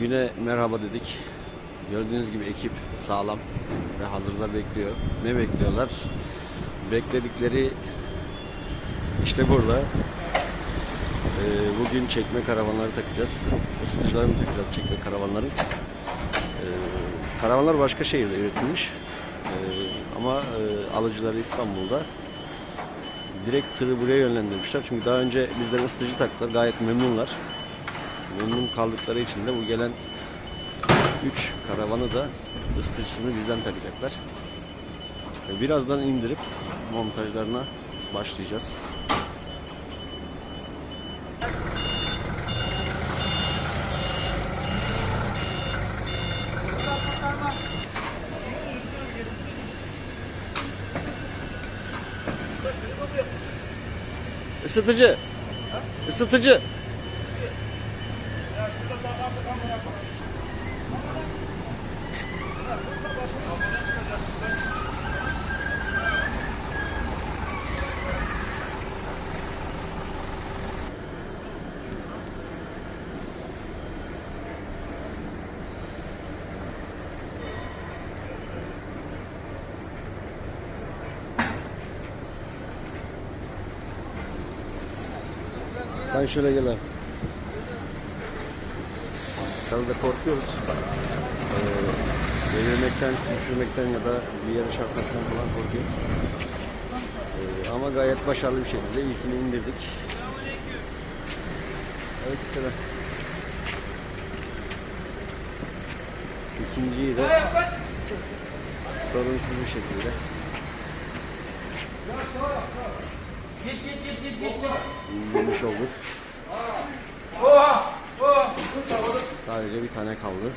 Güne merhaba dedik. Gördüğünüz gibi ekip sağlam ve hazırda bekliyor. Ne bekliyorlar? Bekledikleri işte burada. Ee, bugün çekme karavanları takacağız. Isıtıcılarını takacağız çekme karavanları. Ee, karavanlar başka şehirde üretilmiş. Ee, ama e, alıcıları İstanbul'da. Direkt tırı buraya yönlendirmişler. Çünkü daha önce bizden ısıtıcı taktılar. Gayet memnunlar. Memnun kaldıkları için de bu gelen 3 karavanı da ısıtıcısını bizden takacaklar. Ve Birazdan indirip montajlarına başlayacağız. Isıtıcı. Isıtıcı. Sen şöyle gel abi. Arada korkuyoruz. Ee, düşürmekten ya da bir yere çarpmaktan falan korkuyoruz. Ee, ama gayet başarılı bir şekilde ilkini indirdik. Evet selam. İkinciyi de sorunsuz bir şekilde indirmiş olduk. Sadece bir tane kaldı.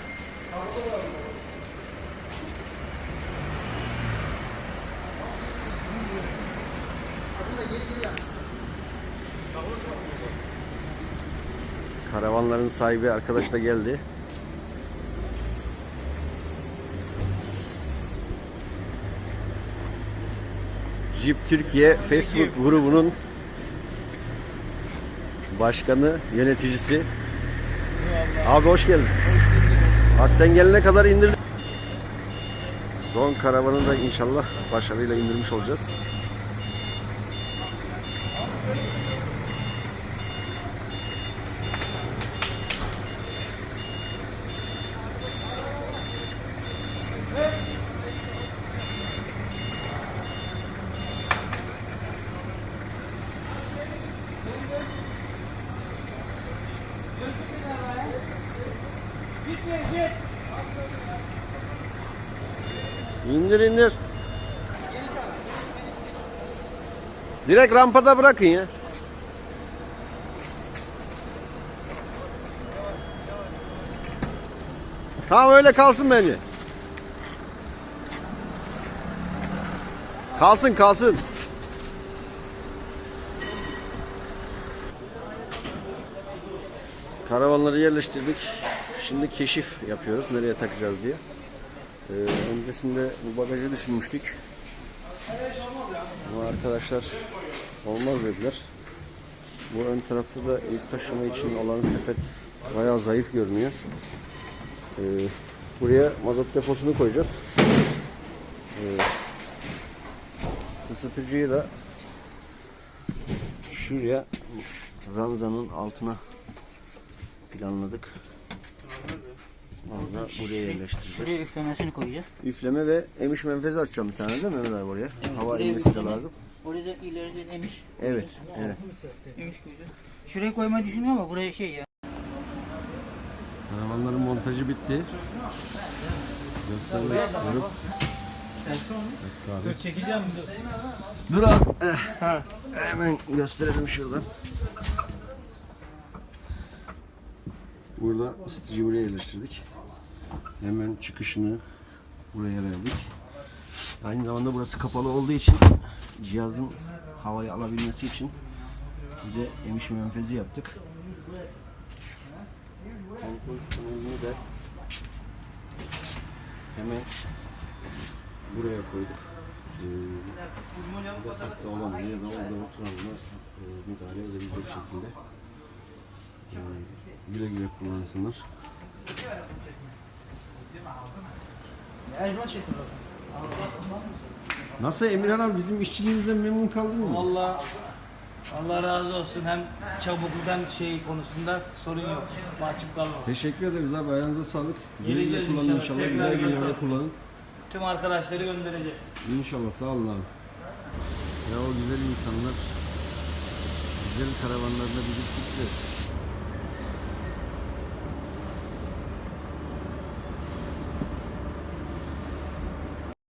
Karavanların sahibi arkadaş da geldi. Jeep Türkiye Facebook grubunun başkanı, yöneticisi. Abi hoş geldin. Bak sen gelene kadar indirdim. Son karavanı da inşallah başarıyla indirmiş olacağız. İndir indir. Direkt rampada bırakın ya. Tamam öyle kalsın bence. Kalsın kalsın. Karavanları yerleştirdik. Şimdi keşif yapıyoruz. Nereye takacağız diye. Ee, öncesinde bu bagajı düşünmüştük. Ama arkadaşlar olmaz dediler. Bu ön tarafta da yük taşıma için olan sepet bayağı zayıf görünüyor. Ee, buraya mazot deposunu koyacağız. Ee, ısıtıcıyı da şuraya ranzanın altına planladık. Onu da buraya yerleştireceğiz. Şuraya üflemesini koyacağız. Üfleme ve emiş menfezi açacağım bir tane değil mi Mehmet abi oraya? Evet, Hava buraya inmesi de üfleme. lazım. Orada da ileride emiş. Evet, evet. Emiş koyacağız. Şuraya koymayı düşünüyorum ama buraya şey ya. Karavanların montajı bitti. Göstermek istiyorum. Dur çekeceğim. Dur abi. Eh. Hemen gösterelim şuradan. Burada ısıtıcıyı buraya yerleştirdik. Hemen çıkışını buraya verdik. Aynı zamanda burası kapalı olduğu için cihazın havayı alabilmesi için bize emiş menfezi yaptık. De hemen buraya koyduk. Ee, yatakta olan ya da orada oturanla e, müdahale edebilecek şekilde e, güle güle kullansınlar. Ecman çekiyor. Nasıl Emirhan abi bizim işçiliğimizden memnun kaldın mı? Valla Allah razı olsun hem çabukluk hem şey konusunda sorun yok. Mahcup kalma. Teşekkür ederiz abi ayağınıza sağlık. Güle güle Geleceğiz kullanın inşallah. inşallah. Tekrar Güzel günlerde görüşürüz. kullanın. Tüm arkadaşları göndereceğiz. İnşallah sağ olun abi. Ya o güzel insanlar güzel karavanlarına binip gitti.